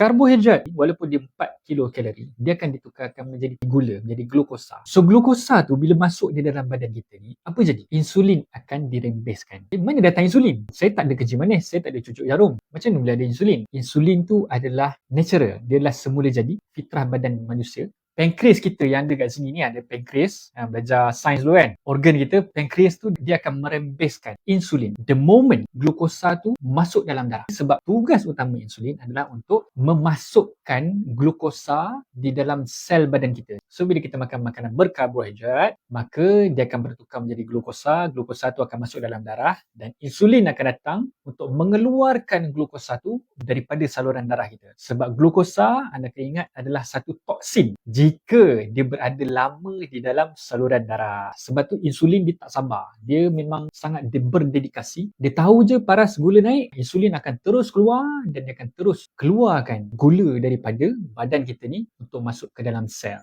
Karbohidrat walaupun dia 4 kilokalori, dia akan ditukarkan menjadi gula, menjadi glukosa. So glukosa tu bila masuk di dalam badan kita ni, apa jadi? Insulin akan dirembeskan. Eh, mana datang insulin? Saya tak ada kerja manis, saya tak ada cucuk jarum. Macam mana boleh ada insulin? Insulin tu adalah natural, dia adalah semula jadi fitrah badan manusia pankreas kita yang ada kat sini ni ada pankreas ha, belajar sains dulu kan. Organ kita pankreas tu dia akan merembeskan insulin. The moment glukosa tu masuk dalam darah. Sebab tugas utama insulin adalah untuk memasukkan glukosa di dalam sel badan kita. So bila kita makan makanan berkarbohidrat maka dia akan bertukar menjadi glukosa. Glukosa tu akan masuk dalam darah dan insulin akan datang untuk mengeluarkan glukosa tu daripada saluran darah kita sebab glukosa anda kena ingat adalah satu toksin jika dia berada lama di dalam saluran darah. Sebab tu insulin dia tak sabar. Dia memang sangat dia berdedikasi. Dia tahu je paras gula naik, insulin akan terus keluar dan dia akan terus keluarkan gula daripada badan kita ni untuk masuk ke dalam sel.